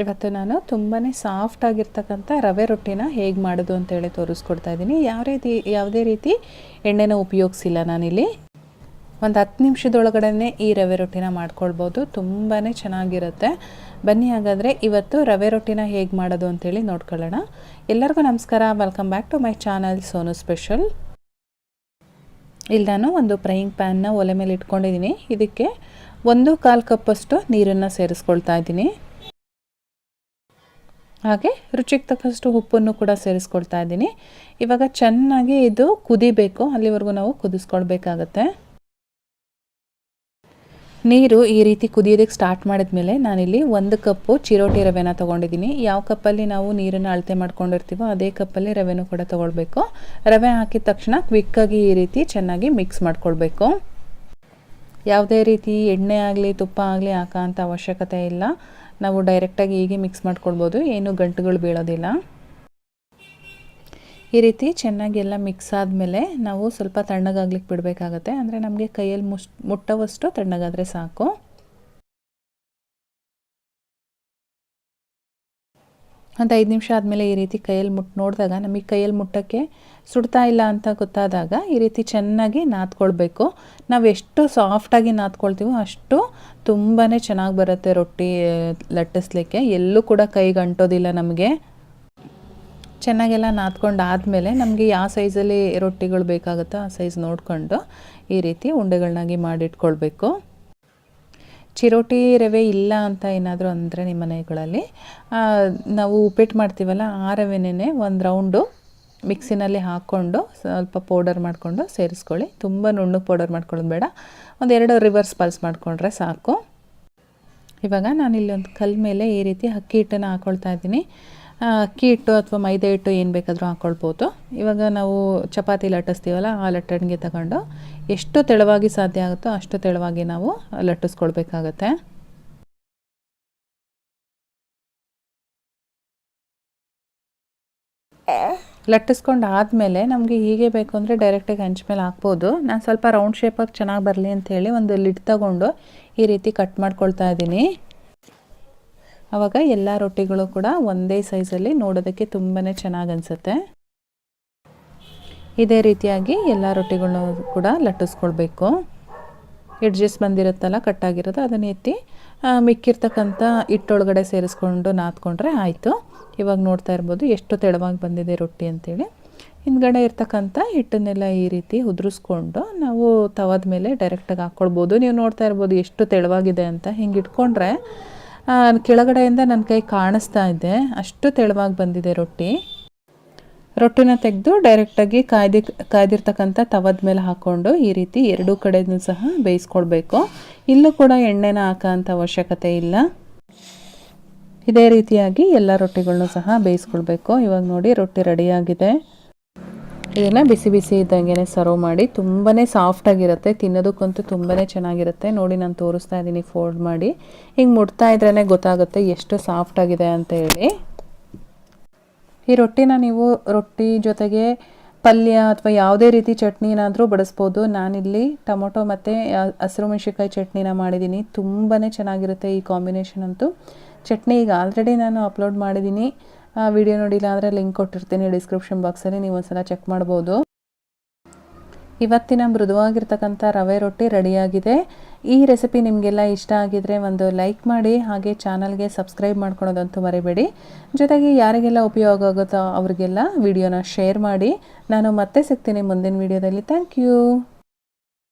ಇವತ್ತು ನಾನು ತುಂಬಾ ಸಾಫ್ಟ್ ಆಗಿರ್ತಕ್ಕಂಥ ರವೆ ರೊಟ್ಟಿನ ಹೇಗೆ ಮಾಡೋದು ಅಂತೇಳಿ ತೋರಿಸ್ಕೊಡ್ತಾ ಇದ್ದೀನಿ. ಯಾವ ರೀತಿ, ಯಾವುದೇ ರೀತಿ ಎಣ್ಣೆನ ಉಪಯೋಗಿಸಿಲ್ಲ ನಾನಿಲ್ಲಿ. ಒಂದು ಹತ್ತು ನಿಮಿಷದೊಳಗಡೆ ಈ ರವೆ ರೊಟ್ಟಿನ ಮಾಡ್ಕೊಳ್ಬೋದು. ತುಂಬಾ ಚೆನ್ನಾಗಿರುತ್ತೆ. ಬನ್ನಿ ಹಾಗಾದರೆ ಇವತ್ತು ರವೆ ರೊಟ್ಟಿನ ಹೇಗೆ ಮಾಡೋದು ಅಂತೇಳಿ ನೋಡ್ಕೊಳ್ಳೋಣ. ಎಲ್ಲರಿಗೂ ನಮಸ್ಕಾರ. Welcome back to my channel Sonu special ಇಲ್ಲಿ ನಾನು ಒಂದು ಫ್ರೈಯಿಂಗ್ ಪ್ಯಾನ್ನ ಒಲೆ ಮೇಲೆ ಇಟ್ಕೊಂಡಿದ್ದೀನಿ. ಇದಕ್ಕೆ ಒಂದು ಕಾಲು ಕಪ್ಪಷ್ಟು ನೀರನ್ನು ಸೇರಿಸ್ಕೊಳ್ತಾ ಇದ್ದೀನಿ. ಹಾಗೆ ರುಚಿಗೆ ತಕ್ಕಷ್ಟು ಉಪ್ಪನ್ನು ಕೂಡ ಸೇರಿಸ್ಕೊಳ್ತಾ ಇದ್ದೀನಿ. ಇವಾಗ ಚೆನ್ನಾಗಿ ಇದು ಕುದಿಬೇಕು. ಅಲ್ಲಿವರೆಗೂ ನಾವು ಕುದಿಸ್ಕೊಳ್ಬೇಕಾಗತ್ತೆ. ನೀರು ಈ ರೀತಿ ಕುದಿಯೋದಕ್ಕೆ ಸ್ಟಾರ್ಟ್ ಮಾಡಿದ್ಮೇಲೆ ನಾನಿಲ್ಲಿ ಒಂದು ಕಪ್ಪು ಚಿರೋಟಿ ರವೆನ ತೊಗೊಂಡಿದ್ದೀನಿ. ಯಾವ ಕಪ್ಪಲ್ಲಿ ನಾವು ನೀರನ್ನು ಅಳತೆ ಮಾಡ್ಕೊಂಡಿರ್ತೀವೋ ಅದೇ ಕಪ್ಪಲ್ಲಿ ರವೆನೂ ಕೂಡ ತೊಗೊಳ್ಬೇಕು. ರವೆ ಹಾಕಿದ ತಕ್ಷಣ ಕ್ವಿಕ್ಕಾಗಿ ಈ ರೀತಿ ಚೆನ್ನಾಗಿ ಮಿಕ್ಸ್ ಮಾಡ್ಕೊಳ್ಬೇಕು. ಯಾವುದೇ ರೀತಿ ಎಣ್ಣೆ ಆಗಲಿ ತುಪ್ಪ ಆಗಲಿ ಹಾಕೋ ಅಂಥ ಅವಶ್ಯಕತೆ ಇಲ್ಲ. ನಾವು ಡೈರೆಕ್ಟಾಗಿ ಹೀಗೆ ಮಿಕ್ಸ್ ಮಾಡ್ಕೊಳ್ಬೋದು. ಏನು ಗಂಟುಗಳು ಬೀಳೋದಿಲ್ಲ. ಈ ರೀತಿ ಚೆನ್ನಾಗಿ ಎಲ್ಲ ಮಿಕ್ಸ್ ಆದಮೇಲೆ ನಾವು ಸ್ವಲ್ಪ ತಣ್ಣಗಾಗ್ಲಿಕ್ಕೆ ಬಿಡಬೇಕಾಗತ್ತೆ. ಅಂದರೆ ನಮಗೆ ಕೈಯಲ್ಲಿ ಮುಷ್ ಮುಟ್ಟವಷ್ಟು ತಣ್ಣಗಾದರೆ ಸಾಕು. ಒಂದು ಐದು ನಿಮಿಷ ಆದಮೇಲೆ ಈ ರೀತಿ ಕೈಯಲ್ಲಿ ಮುಟ್ಟು ನೋಡಿದಾಗ ನಮಗೆ ಕೈಯಲ್ಲಿ ಮುಟ್ಟೋಕ್ಕೆ ಸುಡ್ತಾ ಇಲ್ಲ ಅಂತ ಗೊತ್ತಾದಾಗ ಈ ರೀತಿ ಚೆನ್ನಾಗಿ ನಾದ್ಕೊಳ್ಬೇಕು ನಾವು ಎಷ್ಟು ಸಾಫ್ಟಾಗಿ ನಾದ್ಕೊಳ್ತೀವೋ ಅಷ್ಟು ತುಂಬಾ ಚೆನ್ನಾಗಿ ಬರುತ್ತೆ ರೊಟ್ಟಿ ಲಟ್ಟಿಸ್ಲಿಕ್ಕೆ. ಎಲ್ಲೂ ಕೂಡ ಕೈಗೆ ಅಂಟೋದಿಲ್ಲ ನಮಗೆ. ಚೆನ್ನಾಗೆಲ್ಲ ನಾದ್ಕೊಂಡು ಆದಮೇಲೆ ನಮಗೆ ಯಾವ ಸೈಜಲ್ಲಿ ರೊಟ್ಟಿಗಳು ಬೇಕಾಗುತ್ತೋ ಆ ಸೈಜ್ ನೋಡಿಕೊಂಡು ಈ ರೀತಿ ಉಂಡೆಗಳನ್ನಾಗಿ ಮಾಡಿಟ್ಕೊಳ್ಬೇಕು. ಚಿರೋಟಿ ರವೆ ಇಲ್ಲ ಅಂತ ಏನಾದರೂ ಅಂದರೆ ನಿಮ್ಮ ಮನೆಗಳಲ್ಲಿ ನಾವು ಉಪ್ಪಿಟ್ಟು ಮಾಡ್ತೀವಲ್ಲ ಆ ರವೆನೇ ಒಂದು ರೌಂಡು ಮಿಕ್ಸಿನಲ್ಲಿ ಹಾಕ್ಕೊಂಡು ಸ್ವಲ್ಪ ಪೌಡರ್ ಮಾಡಿಕೊಂಡು ಸೇರಿಸ್ಕೊಳ್ಳಿ. ತುಂಬ ನುಣ್ಣಗೆ ಪೌಡರ್ ಮಾಡ್ಕೊಳ್ಳೋದು ಬೇಡ. ಒಂದೆರಡು ರಿವರ್ಸ್ ಪಲ್ಸ್ ಮಾಡಿಕೊಂಡ್ರೆ ಸಾಕು. ಇವಾಗ ನಾನಿಲ್ಲಿ ಒಂದು ಕಲ್ ಮೇಲೆ ಈ ರೀತಿ ಅಕ್ಕಿ ಹಿಟ್ಟನ್ನು ಹಾಕ್ಕೊಳ್ತಾ ಇದ್ದೀನಿ. ಅಕ್ಕಿ ಹಿಟ್ಟು ಅಥವಾ ಮೈದಾ ಹಿಟ್ಟು ಏನು ಬೇಕಾದರೂ ಹಾಕ್ಕೊಳ್ಬೋದು ಇವಾಗ ನಾವು ಚಪಾತಿ ಲಟ್ಟಿಸ್ತೀವಲ್ಲ, ಆ ಲಟ್ಟಣಿಗೆ ತಗೊಂಡು ಎಷ್ಟು ತೆಳುವಾಗಿ ಸಾಧ್ಯ ಆಗುತ್ತೋ ಅಷ್ಟು ತೆಳುವಾಗಿ ನಾವು ಲಟ್ಟಿಸ್ಕೊಳ್ಬೇಕಾಗತ್ತೆ. ಲಟ್ಟಿಸ್ಕೊಂಡು ಆದಮೇಲೆ ನಮಗೆ ಹೀಗೆ ಬೇಕು ಅಂದರೆ ಡೈರೆಕ್ಟಾಗಿ ಹಂಚ್ ಮೇಲೆ ಹಾಕ್ಬೋದು. ನಾನು ಸ್ವಲ್ಪ ರೌಂಡ್ ಶೇಪಾಗಿ ಚೆನ್ನಾಗಿ ಬರಲಿ ಅಂತ ಹೇಳಿ ಒಂದು ಲಿಡ್ ತಗೊಂಡು ಈ ರೀತಿ ಕಟ್ ಮಾಡ್ಕೊಳ್ತಾ ಇದ್ದೀನಿ. ಆವಾಗ ಎಲ್ಲ ರೊಟ್ಟಿಗಳು ಕೂಡ ಒಂದೇ ಸೈಜಲ್ಲಿ ನೋಡೋದಕ್ಕೆ ತುಂಬಾ ಚೆನ್ನಾಗಿ ಅನಿಸುತ್ತೆ. ಇದೇ ರೀತಿಯಾಗಿ ಎಲ್ಲ ರೊಟ್ಟಿಗಳನ್ನೂ ಕೂಡ ಲಟ್ಟಿಸ್ಕೊಳ್ಬೇಕು. ಎಡ್ಜಸ್ ಬಂದಿರುತ್ತಲ್ಲ ಕಟ್ಟಾಗಿರೋದು ಅದನ್ನು ಎತ್ತಿ ಮಿಕ್ಕಿರ್ತಕ್ಕಂಥ ಹಿಟ್ಟೊಳಗಡೆ ಸೇರಿಸ್ಕೊಂಡು ನಾದ್ಕೊಂಡ್ರೆ ಆಯಿತು. ಇವಾಗ ನೋಡ್ತಾ ಇರ್ಬೋದು ಎಷ್ಟು ತೆಳುವಾಗಿ ಬಂದಿದೆ ರೊಟ್ಟಿ ಅಂತೇಳಿ. ಹಿಂದ್ಗಡೆ ಇರ್ತಕ್ಕಂಥ ಹಿಟ್ಟನ್ನೆಲ್ಲ ಈ ರೀತಿ ಉದುರಿಸ್ಕೊಂಡು ನಾವು ತವದ ಮೇಲೆ ಡೈರೆಕ್ಟಾಗಿ ಹಾಕ್ಕೊಳ್ಬೋದು. ನೀವು ನೋಡ್ತಾ ಇರ್ಬೋದು ಎಷ್ಟು ತೆಳುವಾಗಿದೆ ಅಂತ. ಹಿಂಗೆ ಇಟ್ಕೊಂಡ್ರೆ ಕೆಳಗಡೆಯಿಂದ ನನ್ನ ಕೈ ಕಾಣಿಸ್ತಾ ಇದೆ. ಅಷ್ಟು ತೆಳುವಾಗಿ ಬಂದಿದೆ ರೊಟ್ಟಿ. ರೊಟ್ಟಿನ ತೆಗೆದು ಡೈರೆಕ್ಟಾಗಿ ಕಾಯ್ದಿ, ಕಾಯ್ದಿರ್ತಕ್ಕಂಥ ತವದ ಮೇಲೆ ಹಾಕ್ಕೊಂಡು ಈ ರೀತಿ ಎರಡೂ ಕಡೆಯೂ ಸಹ ಬೇಯಿಸ್ಕೊಳ್ಬೇಕು ಇಲ್ಲೂ ಕೂಡ ಎಣ್ಣೆನ ಹಾಕೋಂಥ ಅವಶ್ಯಕತೆ ಇಲ್ಲ. ಇದೇ ರೀತಿಯಾಗಿ ಎಲ್ಲ ರೊಟ್ಟಿಗಳನ್ನೂ ಸಹ ಬೇಯಿಸ್ಕೊಳ್ಬೇಕು ಇವಾಗ ನೋಡಿ ರೊಟ್ಟಿ ರೆಡಿಯಾಗಿದೆ ಇದನ್ನು ಬಿಸಿ ಬಿಸಿ ಇದ್ದಂಗೆ ಸರ್ವ್ ಮಾಡಿ ತುಂಬಾ ಸಾಫ್ಟಾಗಿರುತ್ತೆ ತಿನ್ನೋದಕ್ಕಂತೂ ತುಂಬಾ ಚೆನ್ನಾಗಿರುತ್ತೆ. ನೋಡಿ ನಾನು ತೋರಿಸ್ತಾ ಇದ್ದೀನಿ ಫೋಲ್ಡ್ ಮಾಡಿ. ಹಿಂಗೆ ಮುಟ್ತಾ ಇದ್ರೇ ಗೊತ್ತಾಗುತ್ತೆ ಎಷ್ಟು ಸಾಫ್ಟಾಗಿದೆ ಅಂತ ಹೇಳಿ. ಈ ರೊಟ್ಟಿನ ನೀವು ರೊಟ್ಟಿ ಜೊತೆಗೆ ಪಲ್ಯ ಅಥವಾ ಯಾವುದೇ ರೀತಿ ಚಟ್ನಿನಾದರೂ ಬಡಿಸ್ಬೋದು. ನಾನಿಲ್ಲಿ ಟೊಮೊಟೊ ಮತ್ತು ಹಸಿರು ಮೆಣಸಿನ್ಕಾಯಿ ಚಟ್ನಿನ ಮಾಡಿದ್ದೀನಿ. ತುಂಬಾ ಚೆನ್ನಾಗಿರುತ್ತೆ ಈ ಕಾಂಬಿನೇಷನ್ ಅಂತೂ. ಚಟ್ನಿ ಈಗ ಆಲ್ರೆಡಿ ನಾನು ಅಪ್ಲೋಡ್ ಮಾಡಿದ್ದೀನಿ. ವಿಡಿಯೋ ನೋಡಿಲ್ಲ ಅಂದರೆ ಲಿಂಕ್ ಕೊಟ್ಟಿರ್ತೀನಿ ಡಿಸ್ಕ್ರಿಪ್ಷನ್ ಬಾಕ್ಸಲ್ಲಿ, ನೀವು ಒಂದ್ಸಲ ಚೆಕ್ ಮಾಡ್ಬೋದು. ಇವತ್ತಿನ ಮೃದುವಾಗಿರ್ತಕ್ಕಂಥ ರವೆ ರೊಟ್ಟಿ ರೆಡಿಯಾಗಿದೆ. ಈ ರೆಸಿಪಿ ನಿಮಗೆಲ್ಲ ಇಷ್ಟ ಆಗಿದ್ರೆ ಒಂದು ಲೈಕ್ ಮಾಡಿ, ಹಾಗೆ ಚಾನಲ್ಗೆ ಸಬ್ಸ್ಕ್ರೈಬ್ ಮಾಡ್ಕೊಳೋದಂತೂ ಮರಿಬೇಡಿ. ಜೊತೆಗೆ ಯಾರಿಗೆಲ್ಲ ಉಪಯೋಗ ಆಗುತ್ತೋ ಅವರಿಗೆಲ್ಲ ವಿಡಿಯೋನ ಶೇರ್ ಮಾಡಿ. ನಾನು ಮತ್ತೆ ಸಿಗ್ತೀನಿ ಮುಂದಿನ ವಿಡಿಯೋದಲ್ಲಿ. Thank you!